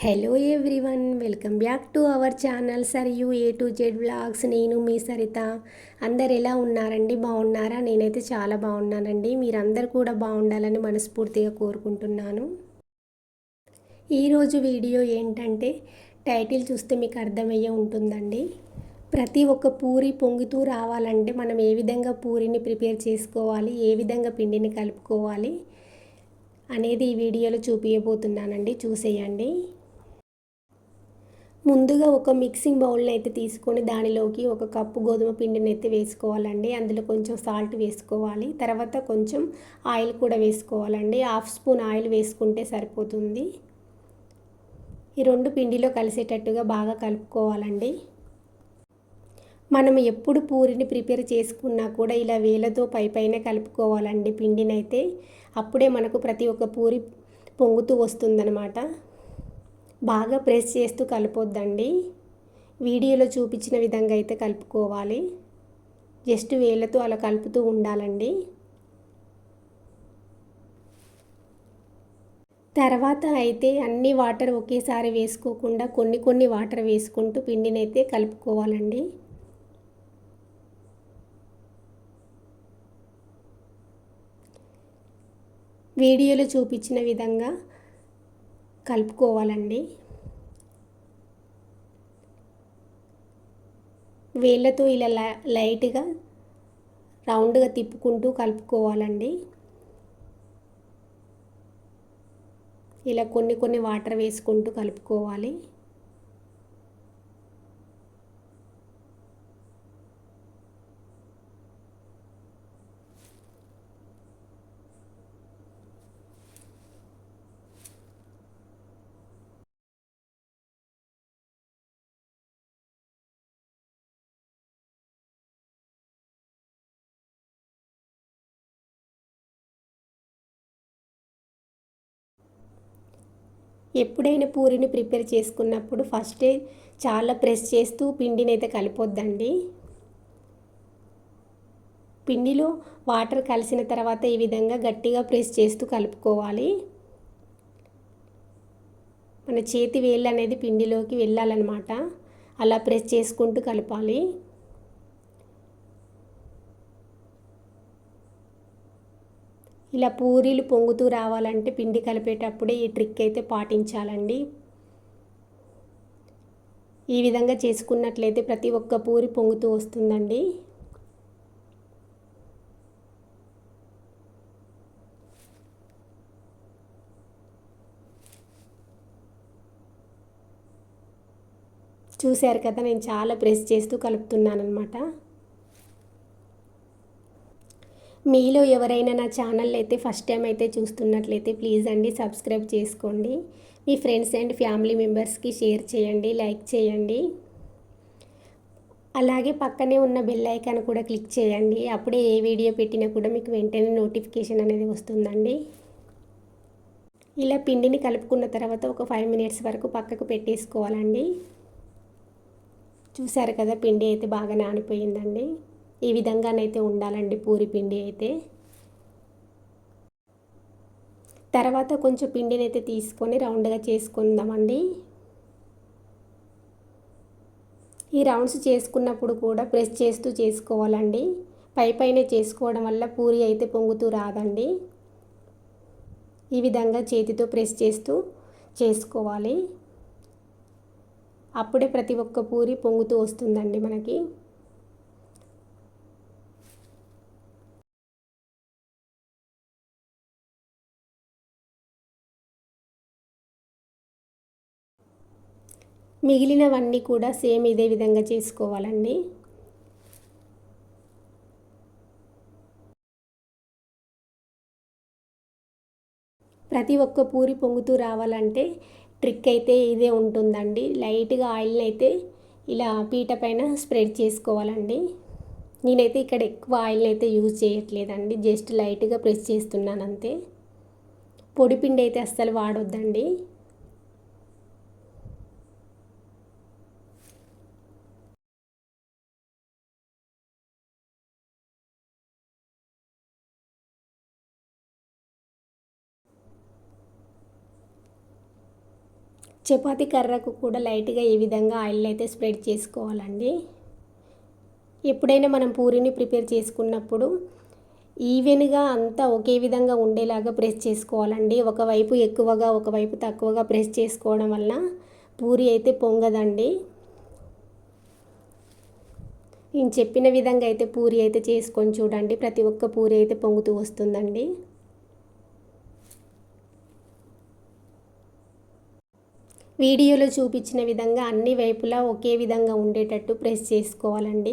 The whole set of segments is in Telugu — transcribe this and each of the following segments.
Hello everyone welcome back to our channel Sarayu A to Z blogs నేను మీ సరిత అందరు ఎలా ఉన్నారండి బాగున్నారా నేనైతే చాలా బాగున్నానండి మీరందరు కూడా బాగుండాలని మనస్ఫూర్తిగా కోరుకుంటున్నాను ఈరోజు వీడియో ఏంటంటే టైటిల్ చూస్తే మీకు అర్థమయ్యే ఉంటుందండి ప్రతి ఒక్క పూరి పొంగుతూ రావాలంటే మనం ఏ విధంగా పూరిని ప్రిపేర్ చేసుకోవాలి ఏ విధంగా పిండిని కలుపుకోవాలి అనేది ఈ వీడియోలో చూపించబోతున్నానండి చూసేయండి ముందుగా ఒక మిక్సింగ్ బౌల్ని అయితే తీసుకొని దానిలోకి ఒక కప్పు గోధుమ పిండిని అయితే వేసుకోవాలండి అందులో కొంచెం సాల్ట్ వేసుకోవాలి తర్వాత కొంచెం ఆయిల్ కూడా వేసుకోవాలండి హాఫ్ స్పూన్ ఆయిల్ వేసుకుంటే సరిపోతుంది ఈ రెండు పిండిలో కలిసేటట్టుగా బాగా కలుపుకోవాలండి మనం ఎప్పుడు పూరిని ప్రిపేర్ చేసుకున్నా కూడా ఇలా వేలతో పైపైన కలుపుకోవాలండి పిండినైతే అప్పుడే మనకు ప్రతి ఒక్క పూరి పొంగుతూ వస్తుందన్నమాట బాగా ప్రెస్ చేస్తూ కలపొద్దండి వీడియోలో చూపించిన విధంగా అయితే కలుపుకోవాలి జస్ట్ వేళ్ళతో అలా కలుపుతూ ఉండాలండి తర్వాత అయితే అన్ని వాటర్ ఒకేసారి వేసుకోకుండా కొన్ని కొన్ని వాటర్ వేసుకుంటూ పిండిని అయితే కలుపుకోవాలండి వీడియోలో చూపించిన విధంగా కలుపుకోవాలండి వేళ్ళతో ఇలా లైట్గా రౌండ్గా తిప్పుకుంటూ కలుపుకోవాలండి ఇలా కొన్ని కొన్ని వాటర్ వేసుకుంటూ కలుపుకోవాలి ఎప్పుడైనా పూరిని ప్రిపేర్ చేసుకున్నప్పుడు ఫస్టే చాలా ప్రెస్ చేస్తూ పిండిని అయితే కలిపొద్దండి పిండిలో వాటర్ కలిసిన తర్వాత ఈ విధంగా గట్టిగా ప్రెస్ చేస్తూ కలుపుకోవాలి మన చేతి వేళ్ళు అనేది పిండిలోకి వెళ్ళాలన్నమాట అలా ప్రెస్ చేసుకుంటూ కలపాలి ఇలా పూరీలు పొంగుతూ రావాలంటే పిండి కలిపేటప్పుడే ఈ ట్రిక్ అయితే పాటించాలండి ఈ విధంగా చేసుకున్నట్లయితే ప్రతి ఒక్క పూరి పొంగుతూ వస్తుందండి చూశారు కదా నేను చాలా ప్రెస్ చేస్తూ కలుపుతున్నాను అనమాట మీలో ఎవరైనా నా ఛానల్ అయితే ఫస్ట్ టైం అయితే చూస్తున్నట్లయితే ప్లీజ్ అండి సబ్స్క్రైబ్ చేసుకోండి మీ ఫ్రెండ్స్ అండ్ ఫ్యామిలీ మెంబర్స్కి షేర్ చేయండి లైక్ చేయండి అలాగే పక్కనే ఉన్న బెల్ ఐకాన్ కూడా క్లిక్ చేయండి అప్పుడే ఏ వీడియో పెట్టినా కూడా మీకు వెంటనే నోటిఫికేషన్ అనేది వస్తుందండి ఇలా పిండిని కలుపుకున్న తర్వాత ఒక ఫైవ్ మినిట్స్ వరకు పక్కకు పెట్టేసుకోవాలండి చూసారు కదా పిండి అయితే బాగా నానిపోయిందండి ఈ విధంగానైతే ఉండాలండి పూరి పిండి అయితే తర్వాత కొంచెం పిండిని అయితే తీసుకొని రౌండ్గా చేసుకుందామండి ఈ రౌండ్స్ చేసుకున్నప్పుడు కూడా ప్రెస్ చేస్తూ చేసుకోవాలండి పై పైన చేసుకోవడం వల్ల పూరి అయితే పొంగుతూ రాదండి ఈ విధంగా చేతితో ప్రెస్ చేస్తూ చేసుకోవాలి అప్పుడే ప్రతి ఒక్క పూరి పొంగుతూ వస్తుందండి మనకి మిగిలినవన్నీ కూడా సేమ్ ఇదే విధంగా చేసుకోవాలండి ప్రతి ఒక్క పూరి పొంగుతూ రావాలంటే ట్రిక్ అయితే ఇదే ఉంటుందండి లైట్గా ఆయిల్ని అయితే ఇలా పీట పైన స్ప్రెడ్ చేసుకోవాలండి నేనైతే ఇక్కడ ఎక్కువ ఆయిల్ అయితే యూజ్ చేయట్లేదండి జస్ట్ లైట్గా ప్రెస్ చేస్తున్నాను అంతే పొడిపిండి అయితే అస్సలు వాడొద్దండి చపాతి కర్రకు కూడా లైట్గా ఈ విధంగా ఆయిల్ అయితే స్ప్రెడ్ చేసుకోవాలండి ఎప్పుడైనా మనం పూరిని ప్రిపేర్ చేసుకున్నప్పుడు ఈవెన్గా అంతా ఒకే విధంగా ఉండేలాగా ప్రెస్ చేసుకోవాలండి ఒకవైపు ఎక్కువగా ఒకవైపు తక్కువగా ప్రెస్ చేసుకోవడం వల్ల పూరి అయితే పొంగదండి నేను చెప్పిన విధంగా అయితే పూరి అయితే చేసుకొని చూడండి ప్రతి ఒక్క పూరి అయితే పొంగుతూ వస్తుందండి వీడియోలో చూపించిన విధంగా అన్ని వైపులా ఒకే విధంగా ఉండేటట్టు ప్రెస్ చేసుకోవాలండి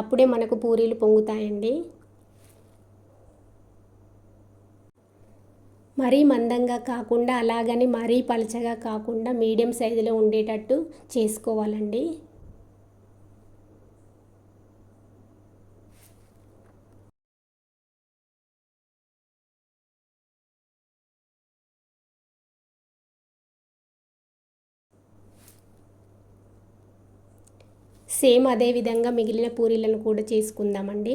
అప్పుడే మనకు పూరీలు పొంగుతాయండి మరీ మందంగా కాకుండా అలాగని మరీ పలచగా కాకుండా మీడియం సైజులో ఉండేటట్టు చేసుకోవాలండి సేమ్ అదే విధంగా మిగిలిన పూరీలను కూడా చేసుకుందామండి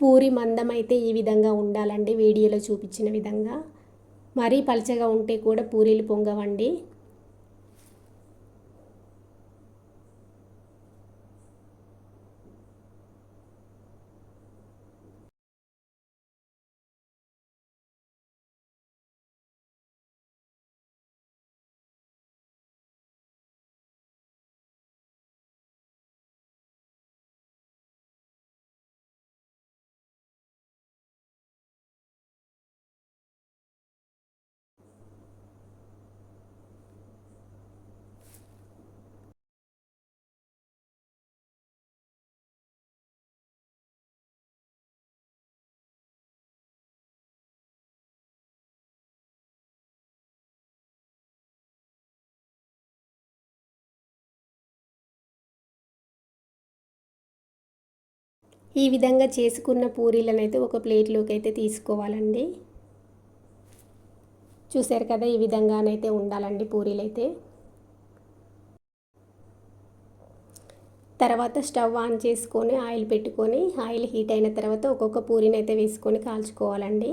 పూరి మందం అయితే ఈ విధంగా ఉండాలండి వీడియోలో చూపించిన విధంగా మరీ పలచగా ఉంటే కూడా పూరీలు పొంగవండి ఈ విధంగా చేసుకున్న పూరీలను అయితే ఒక ప్లేట్లోకి అయితే తీసుకోవాలండి చూసారు కదా ఈ విధంగానైతే ఉండాలండి పూరీలు అయితే తర్వాత స్టవ్ ఆన్ చేసుకొని ఆయిల్ పెట్టుకొని ఆయిల్ హీట్ అయిన తర్వాత ఒక్కొక్క పూరీని అయితే వేసుకొని కాల్చుకోవాలండి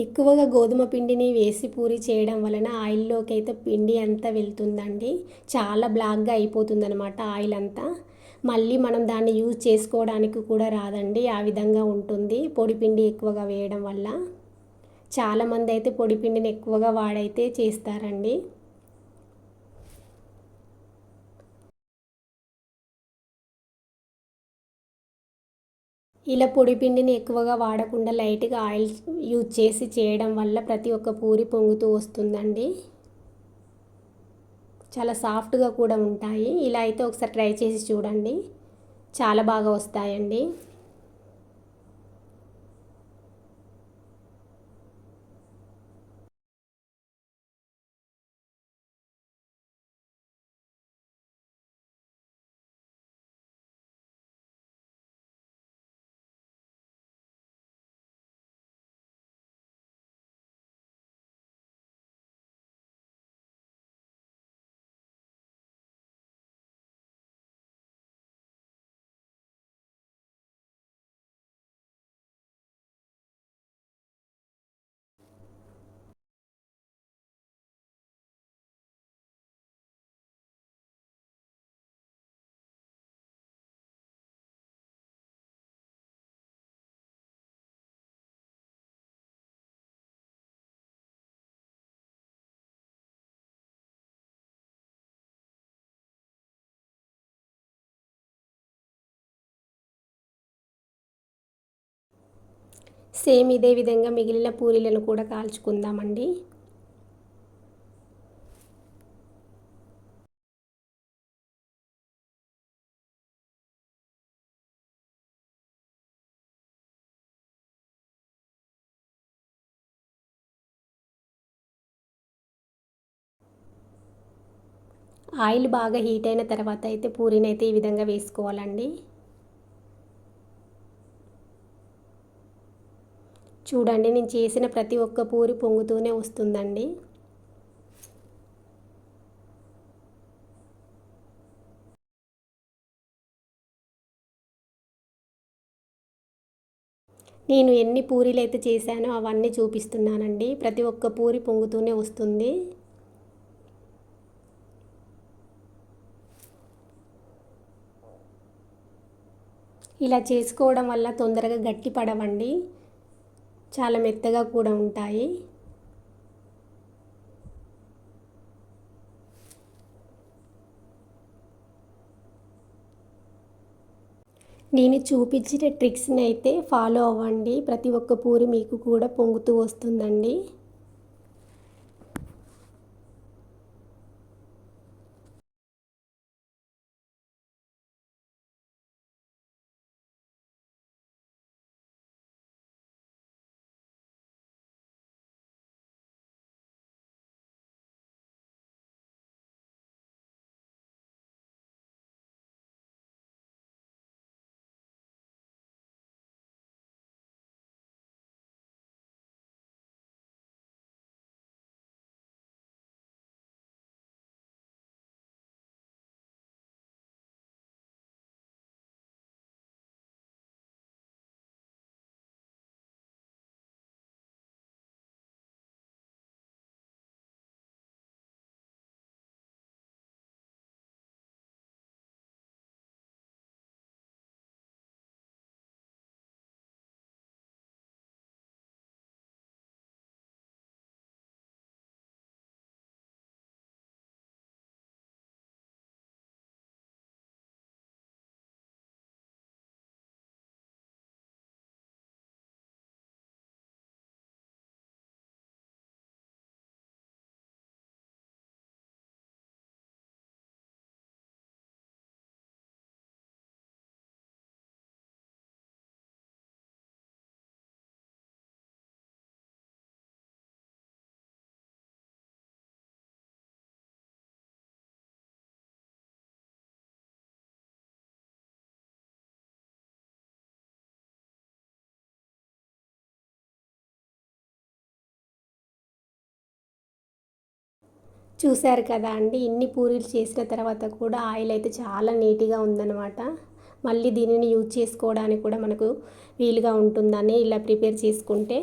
ఎక్కువగా గోధుమ పిండిని వేసి పూరి చేయడం వలన ఆయిల్లోకి అయితే పిండి అంతా వెళ్తుందండి చాలా బ్లాక్గా అయిపోతుంది అనమాట ఆయిల్ అంతా మళ్ళీ మనం దాన్ని యూజ్ చేసుకోవడానికి కూడా రాదండి ఆ విధంగా ఉంటుంది పొడి పిండి ఎక్కువగా వేయడం వల్ల చాలామంది అయితే పొడి పిండిని ఎక్కువగా వాడైతే చేస్తారండి ఇలా పొడి పిండిని ఎక్కువగా వాడకుండా లైట్గా ఆయిల్ యూజ్ చేసి చేయడం వల్ల ప్రతి ఒక్క పూరి పొంగుతూ వస్తుందండి చాలా సాఫ్ట్గా కూడా ఉంటాయి ఇలా అయితే ఒకసారి ట్రై చేసి చూడండి చాలా బాగా వస్తాయండి సేమ్ ఇదే విధంగా మిగిలిన పూరీలను కూడా కాల్చుకుందామండి ఆయిల్ బాగా హీట్ అయిన తర్వాత అయితే పూరీని అయితే ఈ విధంగా వేసుకోవాలండి చూడండి నేను చేసిన ప్రతి ఒక్క పూరి పొంగుతూనే వస్తుందండి నేను ఎన్ని పూరీలు అయితే చేశానో అవన్నీ చూపిస్తున్నానండి ప్రతి ఒక్క పూరి పొంగుతూనే వస్తుంది ఇలా చేసుకోవడం వల్ల తొందరగా గట్టి పడవండి చాలా మెత్తగా కూడా ఉంటాయి నేను చూపించిన ట్రిక్స్ని అయితే ఫాలో అవ్వండి ప్రతి ఒక్క పూరి మీకు కూడా పొంగుతూ వస్తుందండి చూశారు కదా అండి ఇన్ని పూరీలు చేసిన తర్వాత కూడా ఆయిల్ అయితే చాలా నీట్గా ఉందన్నమాట మళ్ళీ దీనిని యూజ్ చేసుకోవడానికి కూడా మనకు వీలుగా ఉంటుందని ఇలా ప్రిపేర్ చేసుకుంటే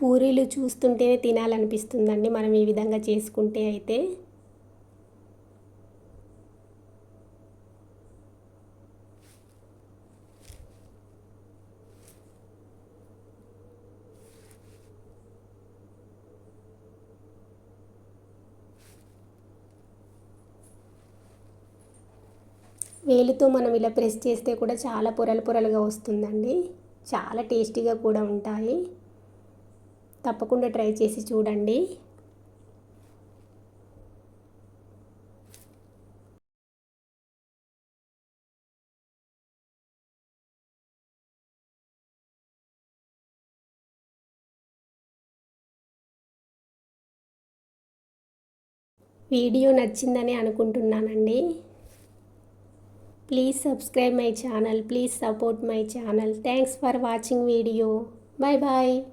పూరీలు చూస్తుంటేనే తినాలనిపిస్తుందండి మనం ఈ విధంగా చేసుకుంటే అయితే వేలుతో మనం ఇలా ప్రెస్ చేస్తే కూడా చాలా పొరలు పొరలుగా వస్తుందండి చాలా టేస్టీగా కూడా ఉంటాయి తప్పకుండా ట్రై చేసి చూడండి వీడియో నచ్చిందని అనుకుంటున్నానండి Please subscribe my channel. Please support my channel. Thanks for watching video. Bye bye.